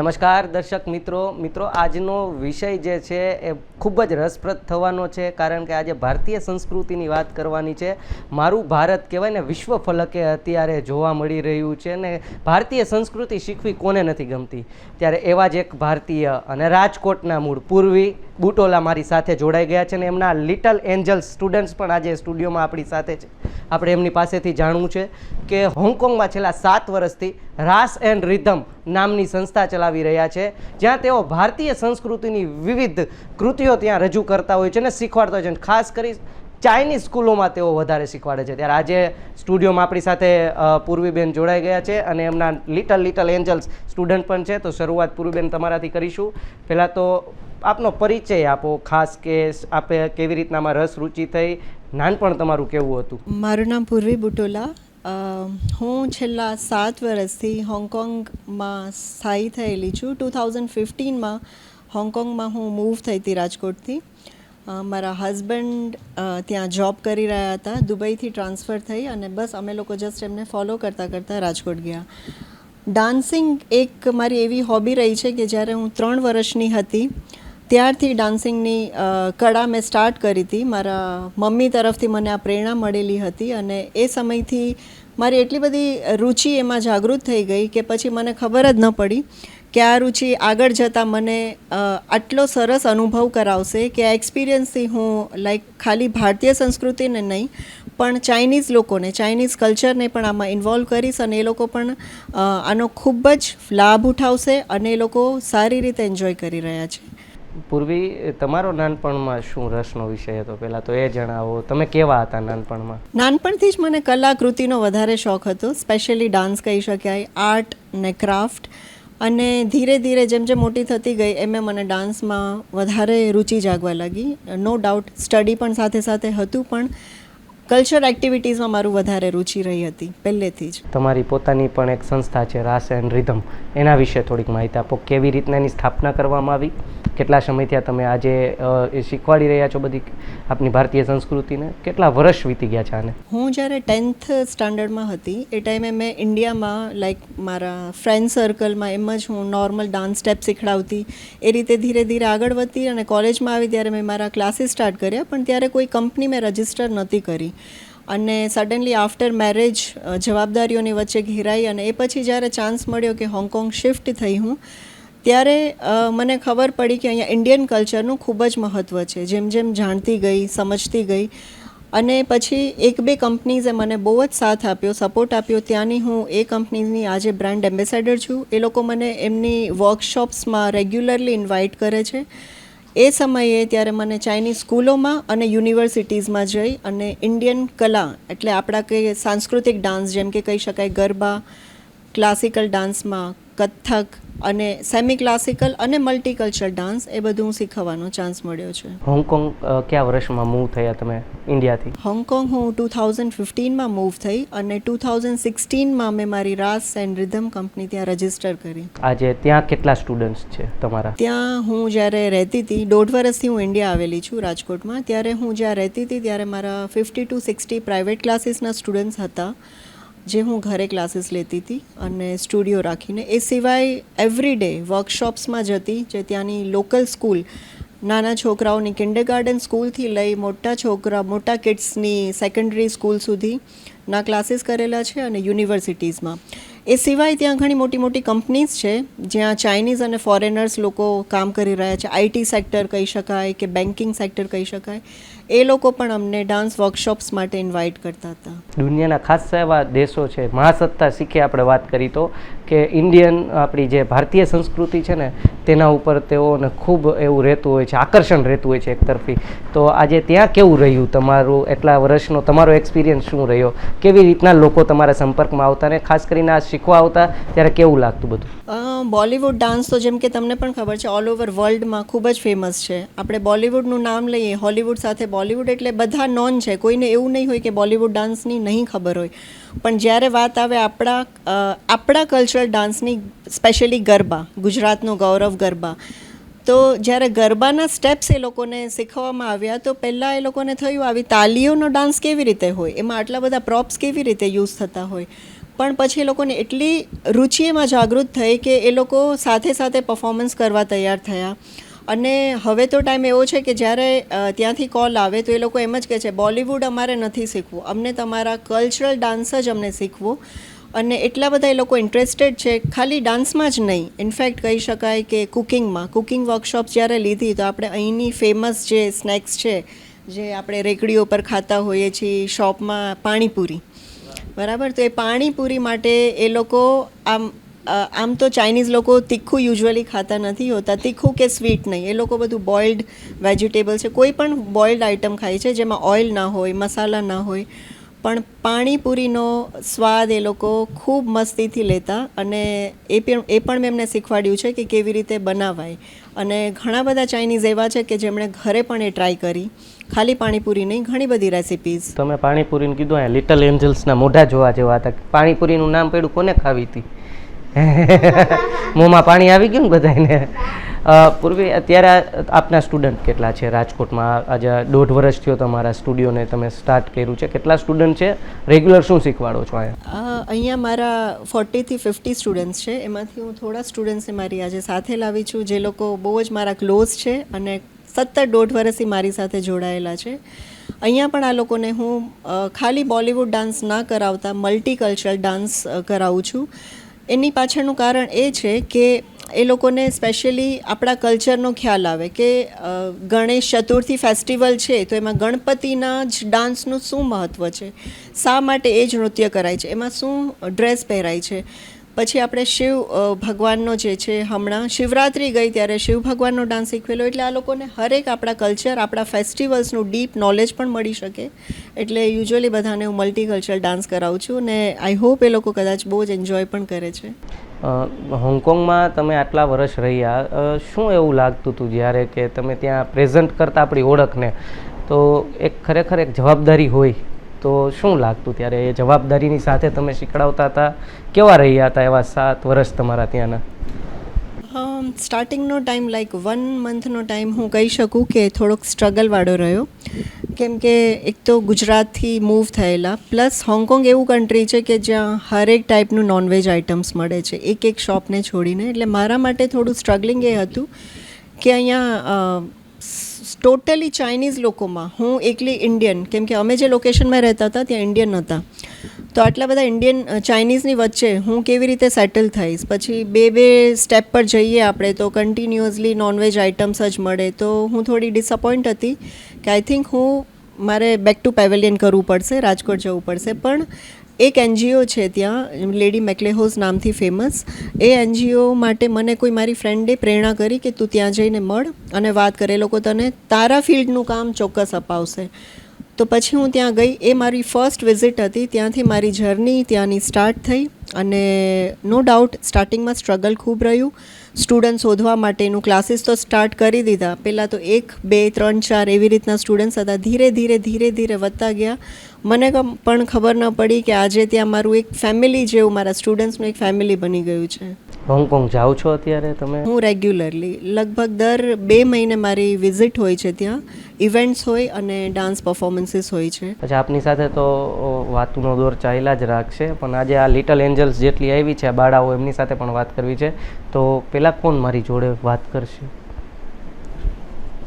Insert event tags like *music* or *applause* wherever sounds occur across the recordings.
નમસ્કાર દર્શક મિત્રો. મિત્રો, આજનો વિષય જે છે એ ખૂબ જ રસપ્રદ થવાનો છે, કારણ કે આજે ભારતીય સંસ્કૃતિની વાત કરવાની છે. મારું ભારત કહેવાય ને, વિશ્વ ફલકે અત્યારે જોવા મળી રહ્યું છે ને, ભારતીય સંસ્કૃતિ શીખવી કોને નથી ગમતી? ત્યારે એવા જ એક ભારતીય અને રાજકોટના મૂળ પૂર્વી બુટોલા મારી સાથે જોડાઈ ગયા છે ને, એમના લિટલ એન્જલ્સ સ્ટુડન્ટ્સ પણ આજે સ્ટુડિયોમાં આપણી સાથે છે. આપણે એમની પાસેથી જાણવું છે કે હોંગકોંગમાં છેલ્લા સાત વર્ષથી રાસ એન્ડ રિધમ નામની સંસ્થા ચલાવી રહ્યા છે, જ્યાં તેઓ ભારતીય સંસ્કૃતિની વિવિધ કૃતિઓ ત્યાં રજૂ કરતા હોય છે અને શીખવાડતા હોય છે. ખાસ કરી ચાઇનીઝ સ્કૂલોમાં તેઓ વધારે શીખવાડે છે. ત્યારે આજે સ્ટુડિયોમાં આપણી સાથે પૂર્વીબેન જોડાઈ ગયા છે અને એમના લિટલ લિટલ એન્જલ્સ સ્ટુડન્ટ પણ છે. તો શરૂઆત પૂર્વીબેન તમારાથી કરીશું. પહેલાં તો આપનો પરિચય આપો, ખાસ કે આપે કેવી રીતનામાં રસ રુચિ થઈ, નાનપણ તમારું કેવું હતું? મારું નામ પૂર્વી બુટોલા. હું છેલ્લા સાત વર્ષથી હોંગકોંગમાં સ્થાયી થયેલી છું. ટુ થાઉઝન્ડ ફિફ્ટીનમાં હોંગકોંગમાં હું મૂવ થઈ હતી રાજકોટથી. મારા હસબન્ડ ત્યાં જોબ કરી રહ્યા હતા. દુબઈથી ટ્રાન્સફર થઈ અને બસ અમે લોકો જસ્ટ એમને ફોલો કરતાં કરતાં રાજકોટ ગયા. ડાન્સિંગ એક મારી એવી હોબી રહી છે કે જ્યારે હું ત્રણ વર્ષની હતી ત્યારથી ડાન્સિંગની કળા મેં સ્ટાર્ટ કરી હતી. મારા મમ્મી તરફથી મને આ પ્રેરણા મળેલી હતી અને એ સમયથી મારી એટલી બધી રુચિ એમાં જાગૃત થઈ ગઈ કે પછી મને ખબર જ ન પડી કે આ રુચિ આગળ જતાં મને આટલો સરસ અનુભવ કરાવશે કે આ એક્સપિરિયન્સથી હું લાઈક ખાલી ભારતીય સંસ્કૃતિને નહીં, પણ ચાઇનીઝ લોકોને ચાઇનીઝ કલ્ચરને પણ આમાં ઇન્વોલ્વ કરીશ અને એ લોકો પણ આનો ખૂબ જ લાભ ઉઠાવશે અને એ લોકો સારી રીતે એન્જોય કરી રહ્યા છે. પૂર્વી તમારો નાનપણમાં શું રસનો વિષય હતો? પહેલાં તો એ જણાવો. તમે કેવા હતા નાનપણમાં? નાનપણથી જ મને કલાકૃતિનો વધારે શોખ હતો. સ્પેશિયલી ડાન્સ કહી શકાય આર્ટ ને ક્રાફ્ટ અને ધીરે ધીરે જેમ જેમ મોટી થતી ગઈ, એમ એમ મને ડાન્સમાં વધારે રુચિ જાગવા લાગી. નો ડાઉટ સ્ટડી પણ સાથે સાથે હતું પણ કલ્ચર એક્ટિવિટીઝમાં મારું વધારે રુચિ રહી હતી પહેલેથી જ. તમારી પોતાની પણ એક સંસ્થા છે રાસ એન્ડ રિધમ. એના વિશે થોડીક માહિતી આપો. કેવી રીતના એની સ્થાપના કરવામાં આવી? કેટલા સમયથી આ તમે આજે એ શીખવાડી રહ્યા છો બધી આપની ભારતીય સંસ્કૃતિને? કેટલા વર્ષ વીતી ગયા છે આને? હું જ્યારે ટેન્થ સ્ટાન્ડર્ડમાં હતી એ ટાઈમે મેં ઇન્ડિયામાં લાઈક મારા ફ્રેન્ડ સર્કલમાં એમ જ હું નોર્મલ ડાન્સ સ્ટેપ શીખડાવતી એ રીતે ધીરે ધીરે આગળ વધતી અને કોલેજમાં આવી ત્યારે મેં મારા ક્લાસીસ સ્ટાર્ટ કર્યા પણ ત્યારે કોઈ કંપની મેં રજિસ્ટર નહોતી કરી. અને સડનલી આફ્ટર મેરેજ જવાબદારીઓની વચ્ચે ઘેરાઈ અને એ પછી જ્યારે ચાન્સ મળ્યો કે હોંગકોંગ શિફ્ટ થઈ હું, ત્યારે મને ખબર પડી કે અહીંયા ઇન્ડિયન કલ્ચરનું ખૂબ જ મહત્ત્વ છે. જેમ જેમ જાણતી ગઈ, સમજતી ગઈ અને પછી એક બે કંપનીઝે મને બહુ જ સાથ આપ્યો સપોર્ટ આપ્યો. ત્યાંની હું એ કંપનીની આજે બ્રાન્ડ એમ્બેસેડર છું. એ લોકો મને એમની વર્કશોપ્સમાં રેગ્યુલરલી ઇન્વાઇટ કરે છે. એ સમયે ત્યારે મને ચાઇનીઝ સ્કૂલોમાં અને યુનિવર્સિટીઝમાં જઈ અને ઇન્ડિયન કલા, એટલે આપણા કે સાંસ્કૃતિક ડાન્સ જેમ કે કહી શકાય ગરબા ક્લાસિકલ ડાન્સમાં કથક અને સેમી ક્લાસિકલ અને મલ્ટીકલ્ચર ડાન્સ એ બધું હું શીખવાનો ચાન્સ મળ્યો છે. હોંગકોંગ કયા વર્ષમાં મૂવ થયા તમે ઇન્ડિયાથી હોંગકોંગ હું ટુ થાઉઝન્ડ ફિફ્ટીનમાં મૂવ થઈ અને ટુ થાઉઝન્ડ સિક્સટીનમાં મેં મારી રાસ એન્ડ રિધમ કંપની ત્યાં રજિસ્ટર કરી. આજે ત્યાં કેટલા સ્ટુડન્ટ્સ છે તમારા? ત્યાં હું જ્યારે રહેતી હતી દોઢ વર્ષથી હું ઇન્ડિયા આવેલી છું રાજકોટમાં ત્યારે હું જ્યાં રહેતી હતી ત્યારે મારા ફિફ્ટી ટુ સિક્સટી પ્રાઇવેટ ક્લાસીસના સ્ટુડન્ટ્સ હતા. જે હું ઘરે ક્લાસીસ લેતી હતી અને સ્ટુડિયો રાખીને, એ સિવાય એવરી ડે વર્કશોપ્સમાં જતી, જે ત્યાંની લોકલ સ્કૂલ નાના છોકરાઓની કિન્ડર ગાર્ડન સ્કૂલથી લઈ મોટા છોકરા, મોટા કિડ્સની સેકન્ડરી સ્કૂલ સુધીના ક્લાસીસ કરેલા છે અને યુનિવર્સિટીઝમાં એ સિવાય ત્યાં ઘણી મોટી મોટી કંપનીઝ છે, જ્યાં ચાઇનીઝ અને ફોરેનર્સ લોકો કામ કરી રહ્યા છે. આઈટી સેક્ટર કહી શકાય કે બેન્કિંગ સેક્ટર કહી શકાય. એ લોકો પણ અમને ડાન્સ વર્કશોપ્સ માટે ઇન્વાઇટ કરતા હતા. દુનિયાના ખાસ એવા દેશો છે મહાસત્તા શીખે આપણે વાત કરી તો કે ઇન્ડિયન આપણી જે ભારતીય સંસ્કૃતિ છે ને તેના ઉપર તેઓને ખૂબ એવું રહેતું હોય છે આકર્ષણ રહેતું હોય છે એક તરફી. તો આજે ત્યાં કેવું રહ્યું? તમારું એટલા વર્ષનો તમારો એક્સપિરિયન્સ શું રહ્યો? કેવી રીતના લોકો તમારા સંપર્કમાં આવતા ને ખાસ કરીને આ શીખવા આવતા ત્યારે કેવું લાગતું બધું? બોલિવૂડ ડાન્સ તો જેમ કે તમને પણ ખબર છે ઓલ ઓવર વર્લ્ડમાં ખૂબ જ ફેમસ છે. આપણે બોલિવૂડનું નામ લઈએ હોલિવૂડ સાથે બોલિવૂડ એટલે બધા નોન છે. કોઈને એવું નહીં હોય કે બોલિવૂડ ડાન્સની નહીં ખબર હોય. પણ જ્યારે વાત આવે આપણા આપણા કલ્ચરલ ડાન્સની સ્પેશિયલી ગરબા, ગુજરાતનો ગૌરવ ગરબા, તો જ્યારે ગરબાના સ્ટેપ્સ એ લોકોને શીખવવામાં આવ્યા, તો પહેલાં એ લોકોને થયું આવી તાલીઓનો ડાન્સ કેવી રીતે હોય? એમાં આટલા બધા પ્રોપ્સ કેવી રીતે યુઝ થતા હોય? પણ પછી એ લોકોને એટલી રુચિ એમાં જાગૃત થઈ કે એ લોકો સાથે સાથે પરફોર્મન્સ કરવા તૈયાર થયા. અને હવે તો ટાઈમ એવો છે કે જ્યારે ત્યાંથી કોલ આવે તો એ લોકો એમ જ કહે છે બોલિવૂડ અમારે નથી શીખવું. અમને તમારા કલ્ચરલ ડાન્સ જ અમને શીખવો. અને એટલા બધા એ લોકો ઇન્ટરેસ્ટેડ છે, ખાલી ડાન્સમાં જ નહીં. ઇનફેક્ટ કહી શકાય કે કુકિંગમાં કુકિંગ વર્કશોપ જ્યારે લીધી તો આપણે અહીંની ફેમસ જે સ્નેક્સ છે, જે આપણે રેકડીઓ પર ખાતા હોઈએ છીએ શોપમાં પાણીપુરી. બરાબર? તો એ પાણીપુરી માટે એ લોકો આમ આમ તો ચાઇનીઝ લોકો તીખું યુઝ્યુઅલી ખાતા નથી હોતા. તીખું કે સ્વીટ નહીં. એ લોકો બધું બોઇલ્ડ વેજીટેબલ છે. કોઈ પણ બોઇલ્ડ આઇટમ ખાય છે જેમાં ઓઇલ ના હોય, મસાલા ના હોય. પણ પાણીપુરીનો સ્વાદ એ લોકો ખૂબ મસ્તીથી લેતા અને એ પણ એ પણ મેં એમને શીખવાડ્યું છે કે કેવી રીતે બનાવાય. અને ઘણા બધા ચાઇનીઝ એવા છે કે જેમણે ઘરે પણ એ ટ્રાય કરી. ખાલી પાણીપુરી નહીં, ઘણી બધી રેસિપીઝ તમે પાણીપુરીનું કીધું લિટલ એન્જલ્સના મોઢા જોવા જેવા હતા. પાણીપુરીનું નામ પડ્યું કોને ખાવી હતી? *laughs* મોંમાં પાણી આવી ગયું ને બધાને પૂર્વે અત્યારે આપના સ્ટુડન્ટ કેટલા છે રાજકોટમાં? આજે દોઢ વર્ષ થયો તમારા સ્ટુડિયોને તમે સ્ટાર્ટ કર્યું છે. કેટલા સ્ટુડન્ટ છે? રેગ્યુલર શું શીખવાડો છો અહીંયા? અહીંયા મારા ફોર્ટીથી ફિફ્ટી સ્ટુડન્ટ્સ છે. એમાંથી હું થોડા સ્ટુડન્ટ્સને મારી આજે સાથે લાવી છું. જે લોકો બહુ જ મારા ક્લોઝ છે અને સત્તર દોઢ વર્ષથી મારી સાથે જોડાયેલા છે. અહીંયા પણ આ લોકોને હું ખાલી બોલિવૂડ ડાન્સ ના કરાવતા મલ્ટી કલ્ચરલ ડાન્સ કરાવું છું. એની પાછળનું કારણ એ છે કે એ લોકોને સ્પેશિયલી આપણા કલ્ચરનો ખ્યાલ આવે કે ગણેશ ચતુર્થી ફેસ્ટિવલ છે, તો એમાં ગણપતિના જ ડાન્સનું શું મહત્ત્વ છે? શા માટે એ જ નૃત્ય કરાય છે? એમાં શું ડ્રેસ પહેરાય છે? પછી આપણે શિવ ભગવાનનો જે છે હમણાં શિવરાત્રિ ગઈ ત્યારે શિવ ભગવાનનો ડાન્સ શીખવેલો. એટલે આ લોકોને હરેક આપણા કલ્ચર આપણા ફેસ્ટિવલ્સનું ડીપ નોલેજ પણ મળી શકે. એટલે યુઝ્યુઅલી બધાને હું મલ્ટી કલ્ચરલ ડાન્સ કરાવું છું અને આઈ હોપ એ લોકો કદાચ બહુ જ એન્જોય પણ કરે છે. હોંગકોંગમાં તમે આટલા વર્ષ રહ્યા શું એવું લાગતું હતું જ્યારે કે તમે ત્યાં પ્રેઝન્ટ કરતા આપણી ઓળખને? તો એક ખરેખર એક જવાબદારી હોય. તો શું લાગતું ત્યારે એ જવાબદારીની સાથે તમે શીખડાવતા હતા? કેવા રહ્યા હતા એવા સાત વર્ષ તમારા ત્યાંના? સ્ટાર્ટિંગનો ટાઈમ લાઈક વન મંથનો ટાઈમ હું કહી શકું કે થોડોક સ્ટ્રગલવાળો રહ્યો. કેમ કે એક તો ગુજરાતથી મૂવ થયેલા પ્લસ હોંગકોંગ એવું કન્ટ્રી છે કે જ્યાં હરેક ટાઈપનું નોનવેજ આઇટમ્સ મળે છે. એક એક શોપને છોડીને. એટલે મારા માટે થોડું સ્ટ્રગલિંગ એ હતું કે અહીંયા ટોટલી ચાઇનીઝ લોકોમાં. હું એકલી ઇન્ડિયન કેમ કે અમે જે લોકેશનમાં રહેતા હતા, ત્યાં ઇન્ડિયન હતા તો આટલા બધા ઇન્ડિયન ચાઇનીઝની વચ્ચે હું કેવી રીતે સેટલ થઈશ? પછી બે બે સ્ટેપ પર જઈએ આપણે, તો કન્ટિન્યુઅસલી નોનવેજ આઇટમ્સ જ મળે. તો હું થોડી ડિસઅપોઇન્ટ હતી કે આઈ થિંક હું મારે બેક ટુ પેવેલિયન કરવું પડશે, રાજકોટ જવું પડશે. પણ એક એનજીઓ છે ત્યાં, લેડી મેકલેહોઝ નામથી ફેમસ એ એનજીઓ માટે મને કોઈ મારી ફ્રેન્ડે પ્રેરણા કરી કે તું ત્યાં જઈને મળ અને વાત કરે, એ લોકો તને તારા ફિલ્ડનું કામ ચોક્કસ અપાવશે. તો પછી હું ત્યાં ગઈ, એ મારી ફર્સ્ટ વિઝિટ હતી, ત્યાંથી મારી જર્ની ત્યાંની સ્ટાર્ટ થઈ અને નો ડાઉટ સ્ટાર્ટિંગમાં સ્ટ્રગલ ખૂબ રહ્યું. સ્ટુડન્ટ શોધવા માટેનું ક્લાસીસ તો સ્ટાર્ટ કરી દીધા. પહેલાં તો એક, બે, ત્રણ, ચાર એવી રીતના સ્ટુડન્ટ્સ હતા. ધીરે ધીરે ધીરે ધીરે વધતા ગયા. મને પણ ખબર ન પડી કે આજે ત્યાં મારું એક ફેમિલી જેવું મારા સ્ટુડન્ટ્સનું એક ફેમિલી બની ગયું છે. હોંગકોંગ જાઓ છો અત્યારે તમે? હું રેગ્યુલરલી લગભગ દર બે મહિને મારી વિઝિટ હોય છે ત્યાં. ઇવેન્ટ્સ હોય અને ડાન્સ પરફોર્મન્સીસ હોય છે. પછી આપની સાથે તો વાતનો દોર ચાલ્યા જ રાખશે. પણ આજે આ લિટલ એન્જલ્સ જેટલી આવી છે આ બાળાઓ એમની સાથે પણ વાત કરવી છે. તો પહેલાં કોણ મારી જોડે વાત કરશે?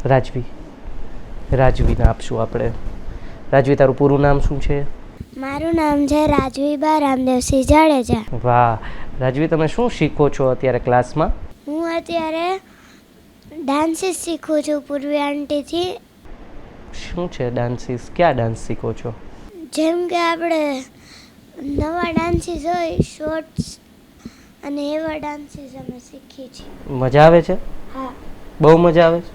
રાજવી. રાજવીને આપશું આપણે. રાજવી તારું પૂરું નામ શું છે? મારું નામ છે રાજવીબા રામદેવસિંહ જાડેજા. વાહ. રાજવી તમે શું શીખો છો અત્યારે ક્લાસમાં? હું અત્યારે ડાન્સીસ શીખું છું. પૂર્વી આંટીથી. શું છે ડાન્સીસ? ક્યાં ડાન્સ શીખો છો? જેમ કે આપણે નવા ડાન્સીસ હોય શોર્ટ્સ અને એવા ડાન્સીસ અમે શીખીએ છીએ. મજા આવે છે? હા. બહુ મજા આવે છે?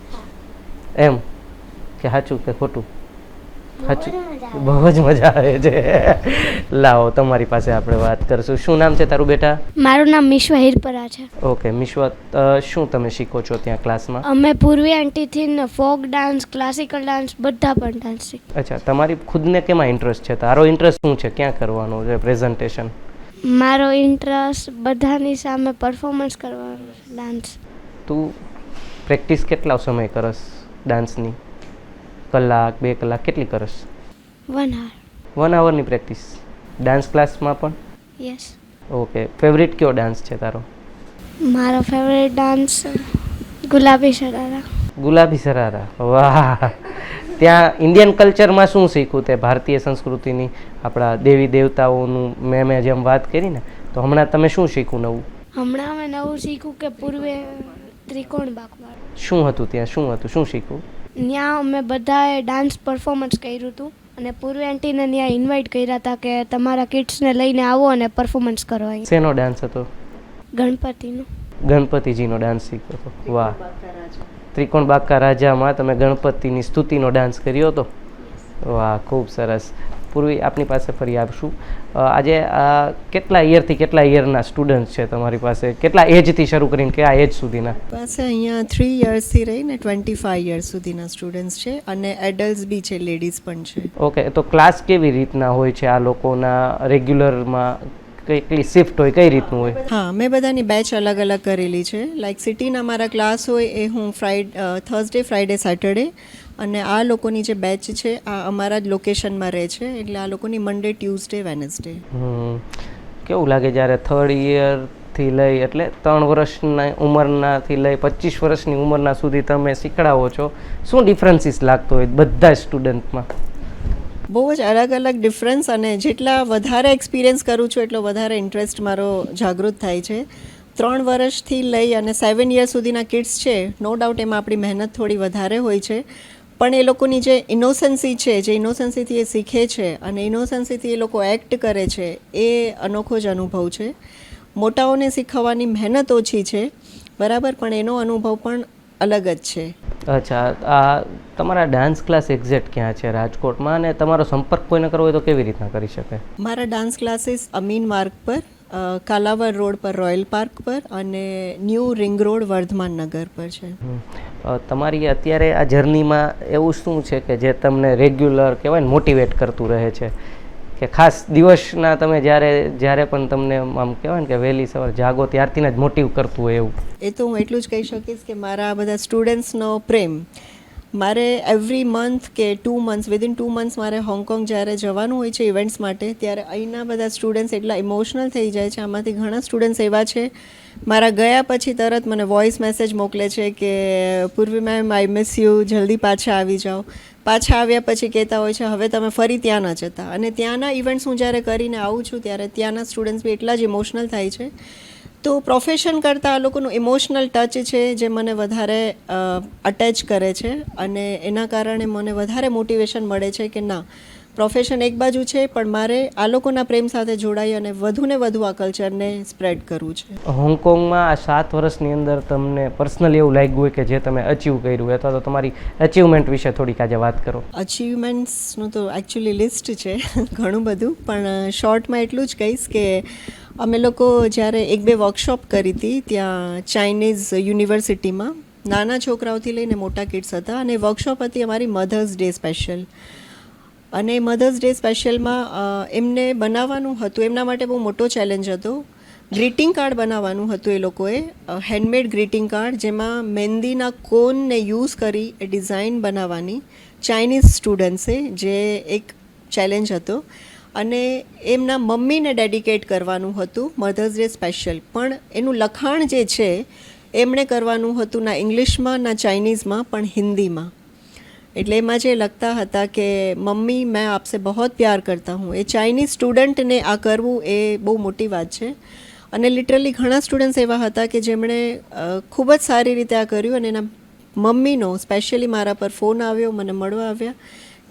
એમ? કે સાચું કે ખોટું? સાચું. બહુ જ મજા આવે. છે. લાવો તમારી પાસે આપણે વાત કરશું. શું નામ છે તારું બેટા? મારું નામ મિશ્વ હિરપરા છે. ઓકે મિશ્વ શું તમે શીખો છો ત્યાં ક્લાસમાં? અમે પૂર્વી આંટીથી ફોક ડાન્સ ક્લાસિકલ ડાન્સ બધા પણ ડાન્સ શીખ અચ્છા તમારી ખુદને કેમાં ઇન્ટરેસ્ટ છે? તારો ઇન્ટરેસ્ટ શું છે? ક્યાં કરવાનો છે પ્રેઝન્ટેશન મારો ઇન્ટરેસ્ટ બધાની સામે પરફોર્મન્સ કરવાનો ડાન્સ તું પ્રેક્ટિસ કેટલા સમય કરસ ડાન્સની કલાક બે કલાક કેટલી કરસ? વન આવર વન આવરની પ્રેક્ટિસ ડાન્સ ક્લાસમાં પણ? યસ ઓકે ફેવરિટ કયો ડાન્સ છે તારો? મારો ફેવરેટ ડાન્સ ગુલાબી શરારા ગુલાબી સરારા. વાહ. ત્યાં ઇન્ડિયન કલ્ચરમાં શું શીખવું તે ભારતીય સંસ્કૃતિની? આપણા દેવી દેવતાઓનું મેં મેં જેમ વાત કરી ને તો હમણાં તમે શું શીખવું નવું? હમણાં મેં નવું શીખ્યું કે પૂર્વે ત્રિકોણ બાકવાળ. શું હતું ત્યાં? શું હતું? શું શીખવું? ત્યાં અમે બધાએ ડાન્સ પરફોર્મન્સ કર્યું હતું અને પૂર્વે આંટીને ત્યાં ઇન્વાઇટ કર્યા હતા કે તમારા કિડ્સને લઈને આવો અને પરફોર્મન્સ કરો શેનો ડાન્સ હતો? ગણપતિનું. ગણપતિજીનો ડાન્સ શીખ્યો હતો. વાહ. ત્રિકોણ બાકા રાજામાં તમે ગણપતિની સ્તુતિનો ડાન્સ કર્યો હતો? વાહ ખૂબ સરસ. પૂર્વી આપની પાસે ફરી આવશું. આજે આ કેટલા યરથી કેટલા યરના સ્ટુડન્ટ છે તમારી પાસે? કેટલા એજથી શરૂ કરીને કયા એજ સુધીના? પાસે અહીંયા થ્રી યર્સથી રહીને ટ્વેન્ટી ફાઇવ યર્સ સુધીના સ્ટુડન્ટ્સ છે અને એડલ્ટ્સ બી છે લેડીઝ પણ છે. ઓકે તો ક્લાસ કેવી રીતના હોય છે આ લોકોના? રેગ્યુલરમાં કેટલી શિફ્ટ હોય કઈ રીતનું હોય? હા મેં બધાની બેચ અલગ અલગ કરેલી છે. લાઈક સિટીના મારા ક્લાસ હોય એ હું ફ્રાઈડ થર્સડે ફ્રાઈડે સેટરડે અને આ લોકોની જે બેચ છે આ અમારા જ લોકેશનમાં રહે છે એટલે આ લોકોની મંડે ટ્યુઝડે વેનસડે હમ. કેવું લાગે જ્યારે થર્ડ યરથી લઈ એટલે ત્રણ વર્ષના ઉંમરનાથી લઈ પચીસ વર્ષની ઉંમરના સુધી તમે શીખડાવો છો? શું ડિફરન્સીસ લાગતો હોય બધા સ્ટુડન્ટમાં બહુ જ અલગ અલગ ડિફરન્સ અને જેટલા વધારે એક્સપિરિયન્સ કરું છું એટલો વધારે ઇન્ટરેસ્ટ મારો જાગૃત થાય છે. ત્રણ વર્ષથી લઈ અને સેવન યર સુધીના કિડ્સ છે નો ડાઉટ એમાં આપણી મહેનત થોડી વધારે હોય છે. પણ એ લોકોની જે ઇનોસન્સી છે જે ઇનોસન્સીથી એ શીખે છે અને ઇનોસન્સીથી એ લોકો એક્ટ કરે છે એ અનોખો જ અનુભવ છે. મોટાઓને શીખવવાની મહેનત ઓછી છે બરાબર? પણ એનો અનુભવ પણ અલગ જ છે. અચ્છા આ તમારા ડાન્સ ક્લાસ એક્ઝેક્ટ ક્યાં છે? રાજકોટમાં? અને તમારો સંપર્ક કોઈને કરવો હોય તો કેવી રીતના કરી શકે? મારા ડાન્સ ક્લાસીસ અમીન માર્ગ પર કાલાવર રોડ પર રોયલ પાર્ક પર અને ન્યૂ રિંગ રોડ વર્ધમાન નગર પર છે. તમારી અત્યારે આ જર્નીમાં એવું શું છે કે જે તમને રેગ્યુલર કહેવાય ને મોટિવેટ કરતું રહે છે? કે ખાસ દિવસના તમે જ્યારે જ્યારે પણ તમને આમ કહેવાય ને કે વહેલી સવાર જાગો ત્યારથી જ મોટિવ કરતું હોય એવું? એ તો હું એટલું જ કહી શકીશ કે મારા આ બધા સ્ટુડન્ટ્સનો પ્રેમ મારે એવરી મંથ કે two months within two months મારે હોંગકોંગ જ્યારે જવાનું હોય છે ઇવેન્ટ્સ માટે, ત્યારે અહીંના બધા સ્ટુડન્ટ્સ એટલા ઇમોશનલ થઈ જાય છે. આમાંથી ઘણા સ્ટુડન્ટ્સ એવા છે, મારા ગયા પછી તરત મને વોઇસ મેસેજ મોકલે છે કે, Purvi ma'am I miss you જલ્દી પાછા આવી જાઓ. પાછા આવ્યા પછી કહેતા હોય છે, હવે તમે ફરી ત્યાં ન જતા. અને ત્યાંના ઇવેન્ટ્સ હું જ્યારે કરીને આવું છું, ત્યારે ત્યાંના સ્ટુડન્ટ્સ બી એટલા જ ઇમોશનલ થાય છે. તો પ્રોફેશન કરતાં આ લોકોનું ઇમોશનલ ટચ છે જે મને વધારે અટેચ કરે છે અને એના કારણે મને વધારે મોટિવેશન મળે છે કે ના પ્રોફેશન એક બાજુ છે પણ મારે આ લોકોના પ્રેમ સાથે જોડાઈ અને વધુને વધુ આ કલ્ચરને સ્પ્રેડ કરવું છે. હોંગકોંગમાં આ સાત વર્ષની અંદર તમને પર્સનલી એવું લાગ્યું હોય કે જે તમે અચીવ કર્યું અથવા તો તમારી અચીવમેન્ટ વિશે થોડીક આજે વાત કરો. અચીવમેન્ટ્સનું તો એકચ્યુઅલી લિસ્ટ છે *laughs* ઘણું બધું પણ શોર્ટમાં એટલું જ કહીશ કે અમે લોકો જ્યારે એક બે વર્કશોપ કરી હતી, ત્યાં ચાઇનીઝ યુનિવર્સિટીમાં નાના છોકરાઓથી લઈને મોટા કિડ્સ હતા અને વર્કશોપ હતી અમારી મધર્સ ડે સ્પેશિયલ અને મધર્સ ડે સ્પેશિયલમાં એમને બનાવવાનું હતું, એમના માટે બહુ મોટો ચેલેન્જ હતો. ગ્રીટિંગ કાર્ડ બનાવવાનું હતું એ લોકોએ હેન્ડમેડ ગ્રીટિંગ કાર્ડ જેમાં મહેંદીના કોનને યુઝ કરી એ ડિઝાઇન બનાવવાની ચાઇનીઝ સ્ટુડન્ટ્સે જે એક ચેલેન્જ હતો. અને એમના મમ્મીને ડેડિકેટ કરવાનું હતું મધર્સ ડે સ્પેશિયલ પણ એનું લખાણ જે છે, એમણે કરવાનું હતું ના ઇંગ્લિશમાં, ના ચાઇનીઝમાં, પણ હિન્દીમાં. એટલે એમાં જે લખતા હતા કે, મમ્મી, મેં આપસે બહુત પ્યાર કરતા હું. એ ચાઇનીઝ સ્ટુડન્ટને આ કરવું એ બહુ મોટી વાત છે. અને લિટરલી ઘણા સ્ટુડન્ટ્સ એવા હતા કે જેમણે ખૂબ જ સારી રીતે આ કર્યું અને એના મમ્મીનો, સ્પેશિયલી મારા પર ફોન આવ્યો, મને મળવા આવ્યા.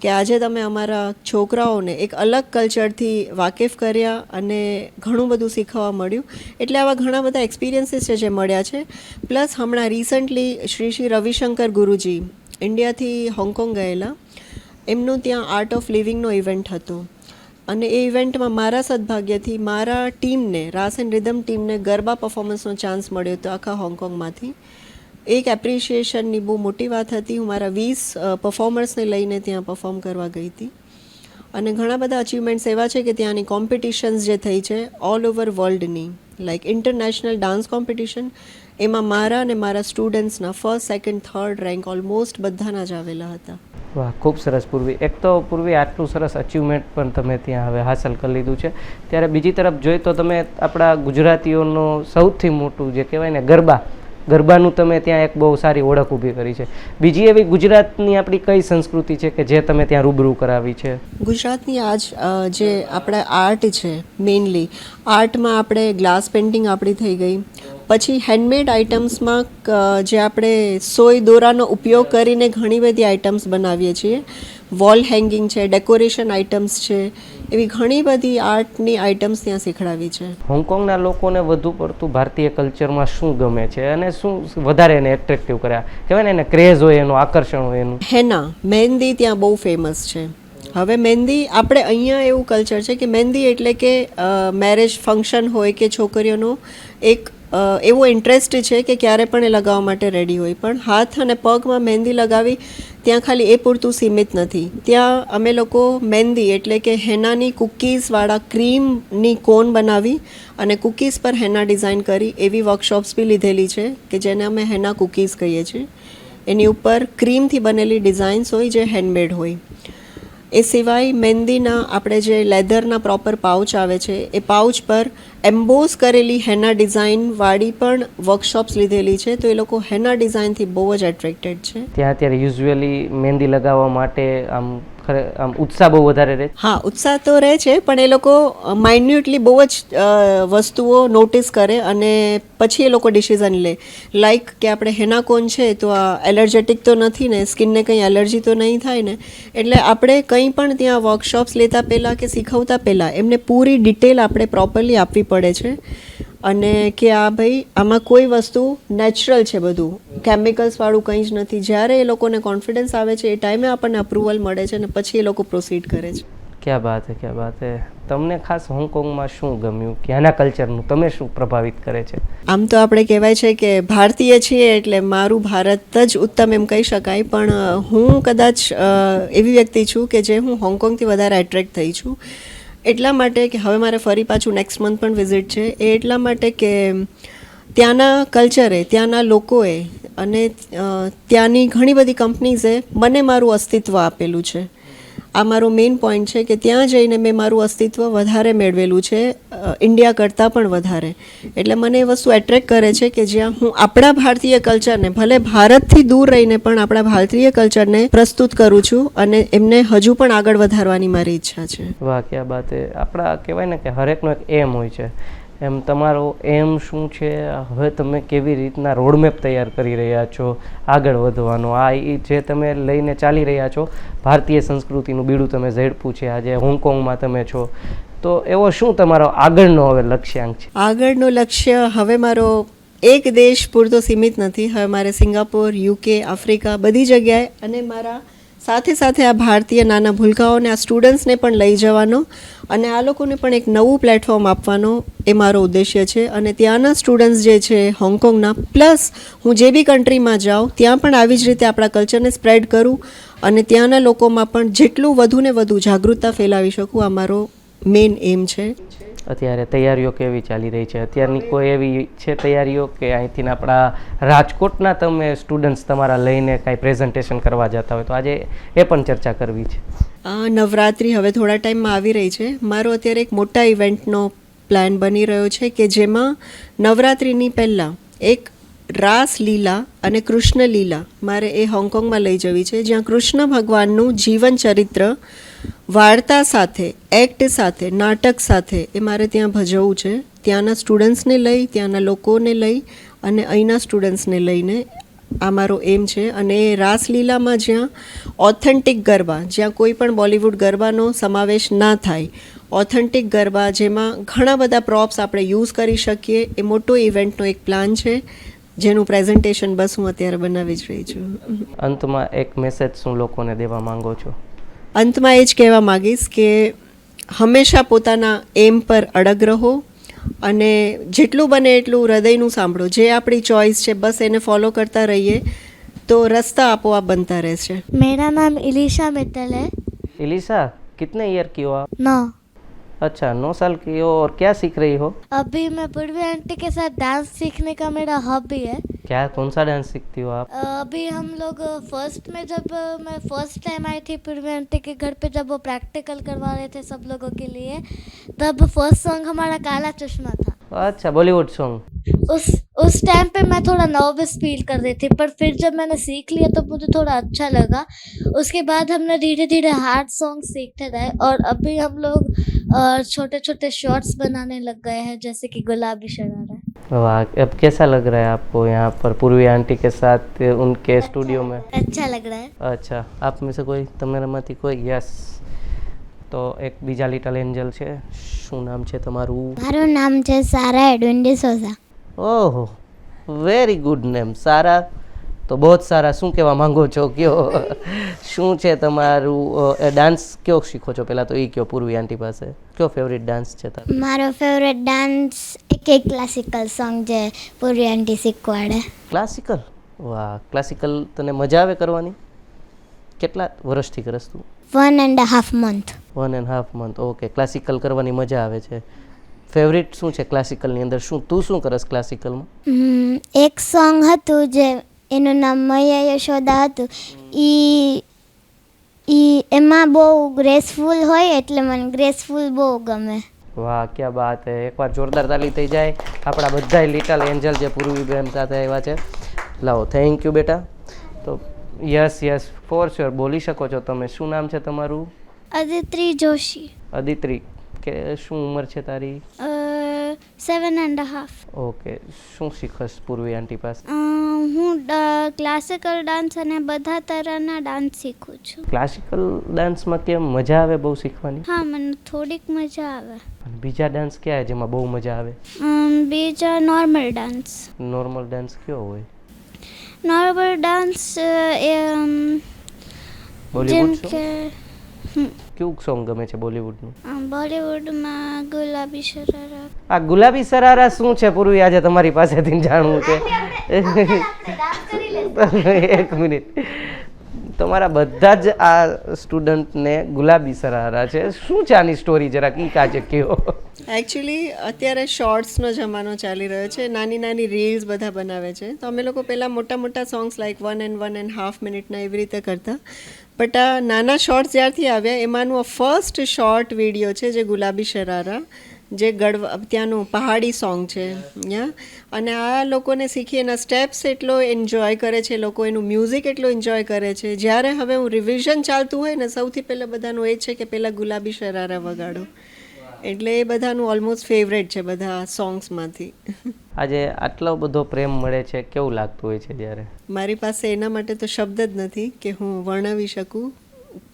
કે આજે તમે અમારા છોકરાઓને એક અલગ કલ્ચરથી વાકેફ કર્યા અને ઘણું બધું શીખવા મળ્યું. એટલે આવા ઘણા બધા એક્સપિરિયન્સીસ છે જે મળ્યા છે. પ્લસ હમણાં રિસન્ટલી શ્રી શ્રી રવિશંકર ગુરુજી ઇન્ડિયાથી હોંગકોંગ ગયેલા. એમનું ત્યાં આર્ટ ઓફ લિવિંગનો ઇવેન્ટ હતો. અને એ ઇવેન્ટમાં મારા સદભાગ્યથી મારા ટીમને રાસ એન્ડ રિધમ ટીમને ગરબા પરફોર્મન્સનો ચાન્સ મળ્યો હતો આખા હોંગકોંગમાંથી એક એપ્રિશિએશનની બહુ મોટી વાત હતી. હું મારા વીસ પરફોર્મર્સને લઈને ત્યાં પરફોર્મ કરવા ગઈ હતી. અને ઘણા બધા અચીવમેન્ટ્સ એવા છે કે ત્યાંની કોમ્પિટિશન્સ જે થઈ છે ઓલ ઓવર વર્લ્ડની લાઈક ઇન્ટરનેશનલ ડાન્સ કોમ્પિટિશન એમાં મારા અને મારા સ્ટુડન્ટ્સના first second third rank almost બધાના જ આવેલા હતા. વાહ, ખૂબ સરસ પૂર્વી. એક તો પૂર્વી આટલું સરસ અચીવમેન્ટ પણ તમે ત્યાં હવે હાંસલ કરી લીધું છે. ત્યારે બીજી તરફ જોઈએ તો તમે આપણા ગુજરાતીઓનું સૌથી મોટું જે કહેવાય ને ગરબા ગરબાનું તમે ત્યાં એક બહુ સારી ઓળખ ઊભી કરી છે. બીજી એવી ગુજરાતની આપણી કઈ સંસ્કૃતિ છે કે જે તમે ત્યાં રૂબરૂ કરાવી છે? ગુજરાતની આજ જે આપણા આર્ટ છે મેઇનલી આર્ટમાં આપણે ગ્લાસ પેઇન્ટિંગ આપણી થઈ ગઈ. પછી હેન્ડમેડ આઇટમ્સમાં જે આપણે સોય દોરાનો ઉપયોગ કરીને ઘણી બધી આઇટમ્સ બનાવીએ છીએ. વોલ હેંગિંગ છે ડેકોરેશન આઇટમ્સ છે એવી ઘણી બધી આર્ટની આઇટમ્સ ત્યાં શીખડાવી છે. હોંગકોંગના લોકોને વધુ પડતું ભારતીય કલ્ચરમાં શું ગમે છે? અને શું વધારે એને એટ્રેક્ટિવ કર્યા? કહેવાય ને એને ક્રેઝ હોય એનું આકર્ષણ હોય એનું. હેના મહેંદી ત્યાં બહુ ફેમસ છે. હવે મહેંદી આપણે અહીંયા એવું કલ્ચર છે કે મહેંદી એટલે કે મેરેજ ફંક્શન હોય કે છોકરીઓનો એક એવો ઇન્ટરેસ્ટ છે કે ક્યારે પણ એ લગાવવા માટે રેડી હોય. પણ હાથ અને પગમાં મહેંદી લગાવી, ત્યાં ખાલી એ પૂરતું સીમિત નથી. ત્યાં અમે લોકો મહેંદી એટલે કે હેનાની કૂકીઝવાળા ક્રીમની કોન બનાવી અને કૂકીઝ પર હેના ડિઝાઇન કરી એવી વર્કશોપ્સ બી લીધેલી છે કે જેને અમે હેના કૂકીઝ કહીએ છીએ. એની ઉપર ક્રીમથી બનેલી ડિઝાઇન્સ હોય જે હેન્ડમેડ હોય. એ સિવાય મહેંદીના આપણે જે લેધરના પ્રોપર પાઉચ આવે છે, એ પાઉચ પર એમ્બોઝ કરેલી હેના ડિઝાઇનવાળી પણ વર્કશોપ્સ લીધેલી છે, તો એ લોકો હેના ડિઝાઇનથી બહુ જ એટ્રેક્ટેડ છે. ત્યાં અત્યારે યુઝ્યુઅલી મહેંદી લગાવવા માટે આમ આમ ઉત્સાહ બહુ વધારે રહે હા, ઉત્સાહ તો રહે છે, પણ એ લોકો માઇન્યુટલી બહુ જ વસ્તુઓ નોટિસ કરે અને પછી એ લોકો ડિસિઝન લે. લાઈક કે આપણે હેનાકોન છે, તો આ એલર્જેટિક તો નથી ને, સ્કિનને કંઈ એલર્જી તો નહીં થાય ને, એટલે આપણે કંઈ પણ ત્યાં વર્કશોપ્સ લેતા પહેલાં કે શીખવતા પહેલાં, એમને પૂરી ડિટેલ આપણે પ્રોપરલી આપવી પડે છે. અને કે આ ભાઈ આમાં કોઈ વસ્તુ નેચરલ છે બધું. કેમિકલ્સવાળું કંઈ જ નથી. જ્યારે એ લોકોને કોન્ફિડન્સ આવે છે એ ટાઈમે આપણને અપ્રુવલ મળે છે અને પછી એ લોકો પ્રોસીડ કરે છે. ક્યાં બાત હે ક્યાં બાત હે. તમને ખાસ હોંગકોંગમાં શું ગમ્યું? ક્યાંના કલ્ચરનું તમે શું પ્રભાવિત કરે છે? આમ તો આપણે કહેવાય છે કે ભારતીય છીએ એટલે મારું ભારત જ ઉત્તમ એમ કહી શકાય. પણ હું કદાચ એવી વ્યક્તિ છું કે જે હું હોંગકોંગથી વધારે એટ્રેક્ટ થઈ છું. એટલા માટે કે હવે મારે ફરી પાછું નેક્સ્ટ મંથ પણ વિઝિટ છે. એ એટલા માટે કે ત્યાંના કલ્ચરે ત્યાંના લોકોએ અને ત્યાંની ઘણી બધી કંપનીઝે મને મારું અસ્તિત્વ આપેલું છે. આ મારો મેઇન પોઈન્ટ છે કે ત્યાં જઈને મેં મારું અસ્તિત્વ વધારે મેળવેલું છે ઇન્ડિયા કરતાં પણ વધારે. એટલે મને એ વસ્તુ એટ્રેક્ટ કરે છે કે જ્યાં હું આપણા ભારતીય કલ્ચરને ભલે ભારતથી દૂર રહીને પણ આપણા ભારતીય કલ્ચરને પ્રસ્તુત કરું છું અને એમને હજુ પણ આગળ વધારવાની મારી ઈચ્છા છે. વાહ, ક્યાં બાત આપણા કહેવાય ને કે હરેકનો એક એમ હોય છે. એમ તમારો એમ શું છે? હવે તમે કેવી રીતના રોડમેપ તૈયાર કરી રહ્યા છો? આગળ વધવાનો. આ એ જે તમે લઈને ચાલી રહ્યા છો, ભારતીય સંસ્કૃતિનું બીડું તમે ઝડપું છે. આજે હોંગકોંગમાં તમે છો. તો એવો શું તમારો આગળનો હવે લક્ષ્યાંક છે? આગળનું લક્ષ્ય હવે મારો એક દેશ પૂરતો સીમિત નથી. હવે મારે સિંગાપોર, યુકે, આફ્રિકા બધી જગ્યાએ અને મારા સાથે સાથે આ ભારતીય નાના ભૂલકાઓને, આ સ્ટુડન્ટ્સને પણ લઈ જવાનો અને આ લોકોને પણ એક નવું પ્લેટફોર્મ આપવાનો એ મારો ઉદ્દેશ્ય છે. અને ત્યાંના સ્ટુડન્ટ્સ જે છે હોંગકોંગના પ્લસ હું જે બી કન્ટ્રીમાં જાઉં, ત્યાં પણ આવી જ રીતે આપણા કલ્ચરને સ્પ્રેડ કરું અને ત્યાંના લોકોમાં પણ જેટલું વધુ ને વધુ જાગૃતતા ફેલાવી શકું, આ મારો મેઇન એમ છે. અત્યારે તૈયારીઓ કેવી ચાલી રહી છે? અત્યારની કોઈ એવી છે તૈયારીઓ કે અહીંથી આપણા રાજકોટના તમે સ્ટુડન્ટ્સ તમારા લઈને કાંઈ પ્રેઝન્ટેશન કરવા જતા હોય તો આજે એ પણ ચર્ચા કરવી છે? નવરાત્રિ હવે થોડા ટાઈમમાં આવી રહી છે. મારો અત્યારે એક મોટા ઇવેન્ટનો પ્લાન બની રહ્યો છે કે જેમાં નવરાત્રિની પહેલાં એક રાસ લીલા અને કૃષ્ણ લીલા મારે એ હોંગકોંગમાં લઈ જવી છે જ્યાં કૃષ્ણ ભગવાનનું જીવન ચરિત્ર વાર્તા સાથે એક્ટ સાથે, નાટક સાથે એ મારે ત્યાં ભજવવું છે. ત્યાંના સ્ટુડન્ટ્સને લઈ, ત્યાંના લોકોને લઈ અને અહીંના સ્ટુડન્ટ્સને લઈને આ મારો એમ છે. અને એ રાસલીલામાં જ્યાં ઓથેન્ટિક ગરબા, જ્યાં કોઈ પણ બોલિવૂડ ગરબાનો સમાવેશ ના થાય ઓથેન્ટિક ગરબા જેમાં ઘણા બધા પ્રોપ્સ આપણે યુઝ કરી શકીએ, એ મોટો ઇવેન્ટનો એક પ્લાન છે. જેનું પ્રેઝન્ટેશન બસ હું અત્યારે બનાવી જ રહી છું. અંતમાં એક મેસેજ શું લોકોને દેવા માંગો છો. અંતમાં એ જ કહેવા માગીશ કે હંમેશા પોતાના એમ પર અડગ રહો અને જેટલું બને એટલું હૃદયનું સાંભળો જે આપણી ચોઈસ છે બસ એને ફોલો કરતા રહીએ તો રસ્તા આપોઆપ બનતા રહેશે मेरा नाम इलिशा मित्तल है इलिशा कितने ईयर की हो आप नौ अच्छा नौ साल की हो और क्या सीख रही हो? अभी मैं पूर्वी आंटी के साथ डांस सीखने का मेरा हॉबी है। क्या कौन सा डांस सीखती हो आप? अभी हम लोग फ़र्स्ट में जब मैं फ़र्स्ट टाइम आई थी पूर्वी आंटी के घर पे जब वो प्रैक्टिकल करवा रहे थे सब लोगों के लिए तब फ़र्स्ट सॉन्ग हमारा काला चश्मा था। अच्छा बॉलीवुड सॉन्ग उस उस टाइम पे मैं थोड़ा नर्वस फील कर रही थी पर फिर जब मैंने सीख लिया तो मुझे थोड़ा अच्छा लगा। उसके बाद हमने धीरे धीरे हार्ड सॉन्ग सीखते गए और अभी हम लोग छोटे छोटे शॉर्ट्स बनाने लग गए हैं जैसे कि गुलाबी शरारा वाह अब कैसा लग रहा है आपको यहाँ पर पूर्वी आंटी के साथ उनके स्टूडियो में अच्छा लग रहा है અચ્છા આપ મેં સે કોઈ તમારામાંથી કોઈ યસ તો એક બીજા લિટલ એન્જલ છે શું નામ છે તમારું મારું નામ છે સારા એડવિન ડિસોઝા ઓહો વેરી ગુડ નેમ સારા તો બહુ જ સારા. શું કહેવા માંગો છો? કયો? શું છે તમારું ડાન્સ કયો શીખો છો? પહેલાં તો એ કયો પૂર્વી આંટી પાસે. કયો ફેવરિટ ડાન્સ છે તારો? મારો ફેવરેટ ડાન્સ એક એક ક્લાસિકલ સોંગ જે પૂર્વી આંટી શીખવાડે. ક્લાસિકલ વાહ ક્લાસિકલ તને મજા આવે કરવાની? કેટલા વર્ષથી કરસ તું? One and half month one and half month okay classical કરવાની મજા આવે છે. ફેવરિટ શું છે ક્લાસિકલની અંદર? શું તું શું કરસ ક્લાસિકલમાં એક સોંગ હતું જે એનું નામ મૈયા યશોદા હતું. ઈ ઈ એમાં બહુ ગ્રેસફુલ હોય એટલે મને ગ્રેસફુલ બહુ ગમે. વાહ ક્યાં બાત હે. એકવાર જોરદાર તાલી થઈ જાય. આપણા બધાય લિટલ એન્જલ જે પૂર્વી બેન સાથે આવ્યા છે. લાવો થેન્ક યુ બેટા. તો યસ યસ ફોર શ્યોર બોલી શકો છો તમે. શું નામ છે તમારું? અદિત્રી જોશી. અદિત્રી કે શું ઉંમર છે તારી? સેવન એન્ડ હાફ ઓકે શું શીખસ પૂર્વી આંટી પાસે? હું ક્લાસિકલ ડાન્સ અને બધા તરહના ડાન્સ શીખું છું. ક્લાસિકલ ડાન્સમાં કેમ મજા આવે બહુ શીખવાની? હા મને થોડીક મજા આવે. અને બીજા ડાન્સ કયા જેમાં બહુ મજા આવે? બીજા નોર્મલ ડાન્સ નોર્મલ ડાન્સ કયો હોય? નોર્મલ ડાન્સ જેમ કે કેવું સોંગ ગમે છે બોલીવુડનું? બોલીવુડમાં ગુલાબી શરારા આ ગુલાબી શરારા શું છે પૂર્વી? આજે તમારી પાસેથી જાણવું છે. એક મિનિટ. તમારા બધા જ આ સ્ટુડન્ટને ગુલાબી શરારા છે. શું છે આની સ્ટોરી જરાક ઈ કાજે કયો એકચ્યુઅલી અત્યારે શોર્ટ્સનો જમાનો ચાલી રહ્યો છે. નાની નાની રીલ્સ બધા બનાવે છે. તો અમે લોકો પહેલાં મોટા મોટા songs like one and one and half મિનિટના એવી રીતે કરતા. બટ આ નાના શોર્ટ્સ જ્યારથી આવ્યા, એમાંનું ફર્સ્ટ શોર્ટ વીડિયો છે, જે ગુલાબી શરારા, જે ગઢ ત્યાંનું પહાડી સોંગ છે. યા અને આ લોકોને શીખી એના સ્ટેપ્સ એટલો એન્જોય કરે છે, લોકો એનું મ્યુઝિક એટલો એન્જોય કરે છે. જ્યારે હવે હું રિવિઝન ચાલતું હોય ને, સૌથી પહેલાં બધાનું એ છે કે પહેલાં ગુલાબી શરારા વગાડો. એટલે એ બધાનું ઓલમોસ્ટ ફેવરેટ છે બધા સોંગ્સમાંથી આજે આટલો બધો પ્રેમ મળે છે કેવું લાગતું હોય છે જ્યારે? મારી પાસે એના માટે તો શબ્દ જ નથી કે હું વર્ણવી શકું.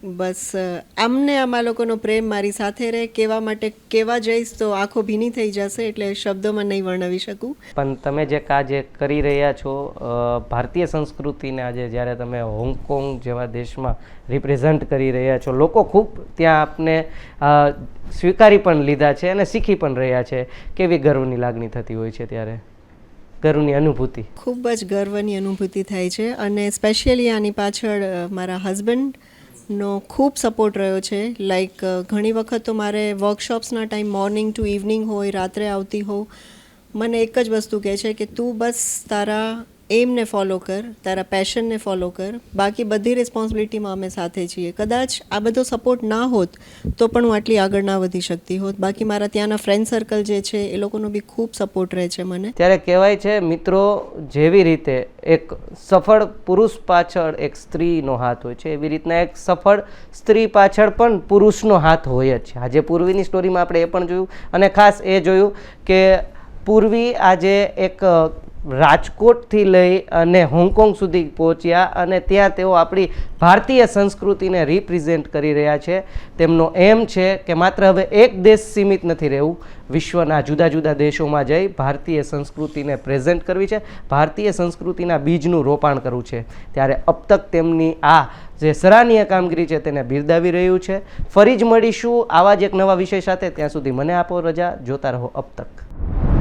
બસ આમને આમાં લોકોનો પ્રેમ મારી સાથે રહે કેવા માટે કેવા જઈશ તો આંખો ભીની થઈ જશે એટલે શબ્દોમાં નહીં વર્ણવી શકું. પણ તમે જે કાજ કરી રહ્યા છો ભારતીય સંસ્કૃતિને આજે જ્યારે તમે હોંગકોંગ જેવા દેશમાં રિપ્રેઝન્ટ કરી રહ્યા છો લોકો ખૂબ ત્યાં આપને સ્વીકારી પણ લીધા છે અને શીખી પણ રહ્યા છે. કેવી ગર્વની લાગણી થતી હોય છે ત્યારે? ગર્વની અનુભૂતિ. ખૂબ જ ગર્વની અનુભૂતિ થાય છે અને સ્પેશિયલી આની પાછળ મારા મારા હસબન્ડનો ખૂબ સપોર્ટ રહ્યો છે. લાઈક ઘણી વખત તો મારે વર્કશોપ્સના ટાઈમ મોર્નિંગ ટુ ઇવનિંગ હોય, રાત્રે આવતી હોઉં. મને એક જ વસ્તુ કહે છે કે તું બસ તારા એમને ફોલો કર, તારા પેશનને ફોલો કર. બાકી બધી રિસ્પોન્સિબિલિટીમાં અમે સાથે છીએ. કદાચ આ બધો સપોર્ટ ના હોત, તો પણ હું આટલી આગળ ના વધી શકતી હોત. બાકી મારા ત્યાંના ફ્રેન્ડ સર્કલ જે છે, એ લોકોનો બી ખૂબ સપોર્ટ રહે છે મને. ત્યારે કહેવાય છે, મિત્રો, જેવી રીતે એક સફળ પુરુષ પાછળ એક સ્ત્રીનો હાથ હોય છે, એવી રીતના એક સફળ સ્ત્રી પાછળ પણ પુરુષનો હાથ હોય જ છે. આજે પૂર્વીની સ્ટોરીમાં આપણે એ પણ જોયું, અને ખાસ એ જોયું કે પૂર્વી આજે એક રાજકોટથી લઈ અને હોંગકોંગ સુધી પહોંચ્યા અને ત્યાં તેઓ આપણી ભારતીય સંસ્કૃતિને રિપ્રેઝેન્ટ કરી રહ્યા છે. તેમનો એમ છે કે માત્ર હવે એક દેશ સીમિત નથી રહેવું, વિશ્વના જુદા જુદા દેશોમાં જઈ ભારતીય સંસ્કૃતિને પ્રેઝન્ટ કરવી છે, ભારતીય સંસ્કૃતિના બીજનું રોપાણ કરવું છે. ત્યારે અબ તક તેમની આ જે સરાહનીય કામગીરી છે તેને બિરદાવી રહ્યું છે. ફરી જ મળીશું આવા જ એક નવા વિષય સાથે. ત્યાં સુધી મને આપો રજા, જોતા રહો અબ તક.